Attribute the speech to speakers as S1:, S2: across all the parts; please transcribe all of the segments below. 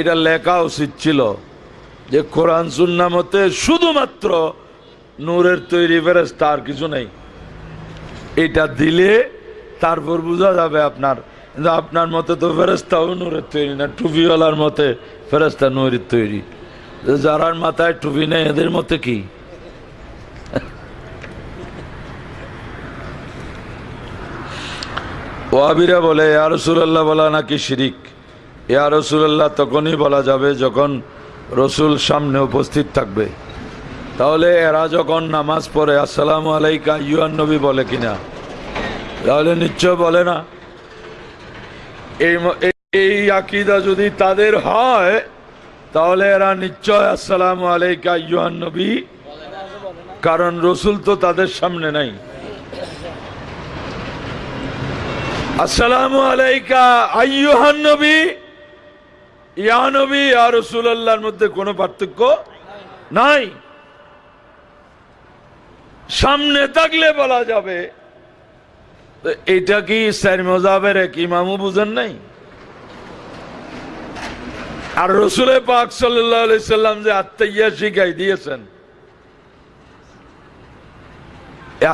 S1: এটা লেখা উচিত ছিল যে কোরআন সুন্না মতে শুধুমাত্র নূরের তৈরি ফেরেস্তা আর কিছু নেই। এটা দিলে তারপর বোঝা যাবে আপনার, কিন্তু আপনার মতে তো ফেরেস্তাও নূরের তৈরি না, টুপিওয়ালার মতে ফেরেস্তা নূরের তৈরি। যারার মাথায় টুপি নেই, এদের মতে কি? ওয়াবিরা বলে আর রসুল্লাহ বলা নাকি শিরিক? ইয়া রসুল্লাহ তখনই বলা যাবে যখন রসুল সামনে উপস্থিত থাকবে। তাহলে এরা যখন নামাজ পড়ে, আসসালামু আলাইকা ইউয়ান নবী বলে কিনা? তাহলে নিশ্চয় বলে না। এই এই- আকিদা যদি তাদের হয়, তাহলে এরা নিশ্চয় আসসালামু আলাইকা ইউয়ান নবী কারণ রসুল তো তাদের সামনে নাই। আসসালামু আলাইকা, আইয়ুহান নবী। ইয়া আর রাসূলুল্লাহর মধ্যে কোনো পার্থক্য নাই। সামনে থাকলে বলা যাবে এটা কি স্যার মজাবের এক ইমামও বুঝেন নাই? আর রসুলের পাক সাল্লাম যে আত্মাইয়া শিখাই দিয়েছেন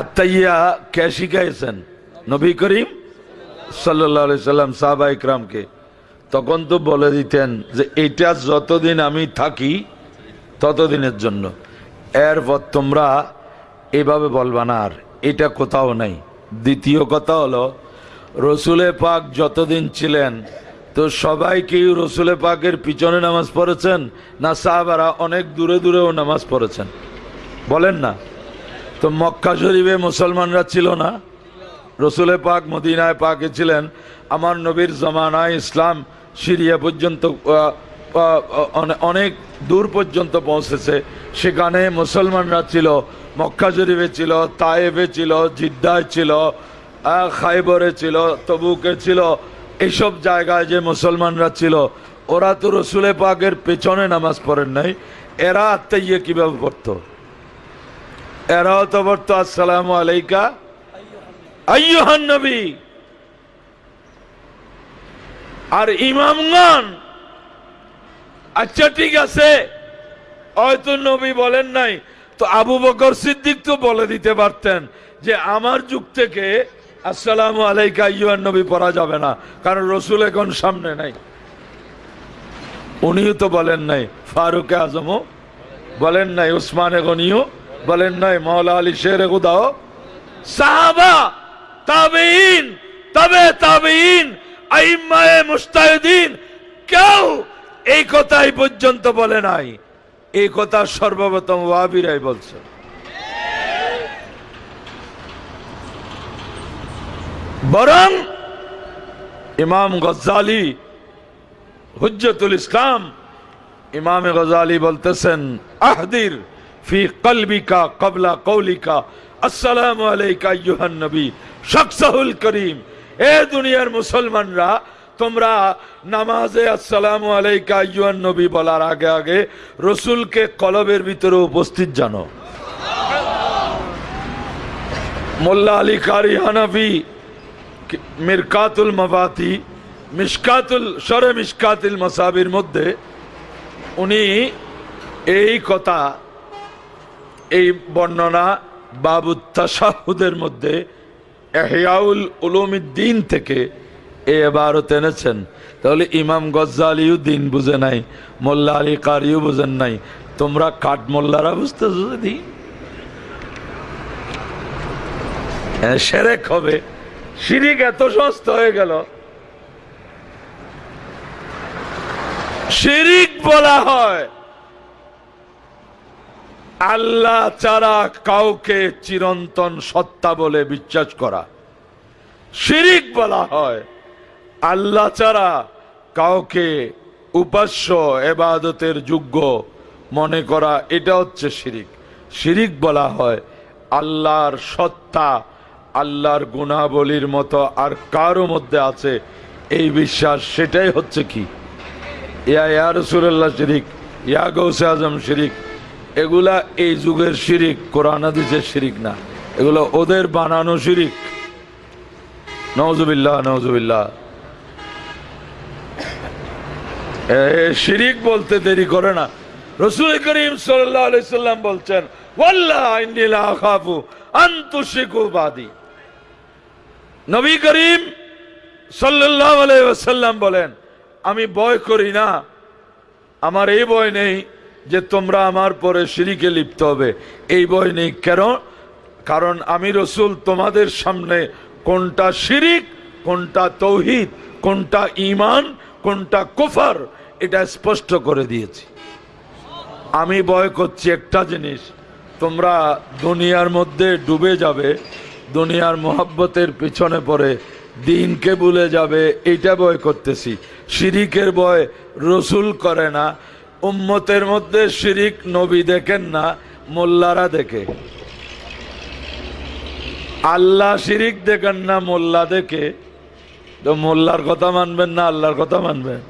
S1: আত্মাইয়া কে শিখাইছেন? নবী করিম সাল্লাহ সাল্লাম সাহাবা ইকরামকে তখন তো বলে দিতেন যে এটা যতদিন আমি থাকি, ততদিনের জন্য। এরপর তোমরা এভাবে বলবা না, আর এটা কোথাও নাই। দ্বিতীয় কথা হলো, রসুলে পাক যতদিন ছিলেন, তো সবাই কি রসুলে পাকের পিছনে নামাজ পড়েছেন, না সাহাবারা অনেক দূরে দূরেও নামাজ পড়েছেন? বলেন না। তো মক্কা শরীফে মুসলমানরা ছিল না? রসুলে পাক মদিনায় পাকে ছিলেন। আমার নবীর জমানায় ইসলাম সিরিয়া পর্যন্ত অনেক দূর পর্যন্ত পৌঁছেছে। সেখানে মুসলমানরা ছিল, মক্কা শরীফে ছিল তায়েবে ছিল, জিদ্দায় ছিল খাইবরে ছিল, তবুকে ছিল। এইসব জায়গায় যে মুসলমানরা ছিল, ওরা তো রসুলে পাকের পেছনে নামাজ পড়েন নাই, এরা আত্মাইয়ে কীভাবে পড়তো? এরাও তো পড়তো, আসসালামু আলাইকা। আইয়ুহান নবী। আর ইমামগণ আচ্ছা ঠিক আছে। হয়তো নবী বলেন নাই, তো আবু বকর সিদ্দিক তো বলে দিতে পারতেন যে আমার যুগ থেকে আসসালামু আলাইকা ইউয়ান নবী পড়া যাবে না, কারণ রসুল এখন সামনে নাই। উনিও তো বলেন নাই, ফারুক আজমও বলেন নাই, উসমান গনিও বলেন নাই মৌলা আলী শের গুদাও সাহাবা তাবেইন তবে তাবেইন আইম্মায়ে মুস্তাহিদিন কেউ এই কথাই পর্যন্ত বলে নাই। এই কথা সর্বপ্রথম ওয়াবিরাই বলছে। বরং ইমাম গজ্জালি, হুজ্জতুল ইসলাম ইমাম গজালি বলতেছেন, আহদির ফি কলবিকা কবলা কৌলিকা, আসসালামু আলাইকা ইউহান নবী, শখসাহুল করিম এ দুনিয়ার মুসলমানরা, তোমরা নামাজে আসসালামু আলাইকা ইউহান নবী বলার আগে আগে রসুলকে কলবের ভিতরে উপস্থিত জানো। মোল্লা আলী কারি হানাফি, মিরকাতুল মাবাতি মিশকাতুল সরে মিশকাতুল মাসাবির মধ্যে উনি এই কথা, এই বর্ণনা বাবুত্তাশাহুদের মধ্যে এহিয়াউল উলুমিদ্দিন থেকে এ এবারত এনেছেন তাহলে ইমাম গজ্জালিও দিন বুঝে নাই, মোল্লা আলী কারিও বুঝেন নাই। তোমরা কাঠ মোল্লারা বুঝতেছো যদি সেরেক হবে। শিরিক এত সস্তা হয়ে গেল। শিরিক বলা হয়। আল্লাহ ছাড়া কাউকে চিরন্তন সত্তা বলে বিশ্বাস করা। শিরিক বলা হয়। আল্লাহ ছাড়া কাউকে উপাস্য এবাদতের যোগ্য মনে করা, এটা হচ্ছে শিরিক। শিরিক বলা হয় আল্লাহর সত্তা, আল্লাহর গুণাবলীর মতো আর কারও মধ্যে আছে এই বিশ্বাস, সেটাই হচ্ছে কি? ইয়া ইয়া রসুল্লাহ শিরিক, ইয়া গৌসে আজম শিরিক এগুলা এই যুগের শিরিক, কোরআন হাদিসের শিরিক না। এগুলো ওদের বানানো শিরিক। নওজুবিল্লাহ নওজুবিল্লাহ শিরিক বলতে দেরি করে না। রসুল করিম সাল্লাম বলছেন নবী করিম আলাইহি বলেন, আমি ভয় করি না। আমার এই ভয় নেই যে তোমরা আমার পরে শিরিকে লিপ্ত হবে। এই ভয় নেই। কেন? কারণ আমি রসুল, তোমাদের সামনে কোনটা শিরিক, কোনটা তৌহিদ, কোনটা ইমান কোনটা কুফর, এটা স্পষ্ট করে দিয়েছি। আমি ভয় করছি একটা জিনিস, তোমরা দুনিয়ার মধ্যে ডুবে যাবে, দুনিয়ার মোহাব্বতের পিছনে পড়ে দিনকে ভুলে যাবে, এইটা ভয় করতেছি। শিরিকের ভয় রসুল করে না উম্মতের মধ্যে শিরিক নবী দেখেন না, মোল্লারা দেখে। আল্লাহ শিরিক দেখেন না, মোল্লা দেখে। তো মোল্লার কথা মানবেন না, আল্লাহর কথা মানবেন।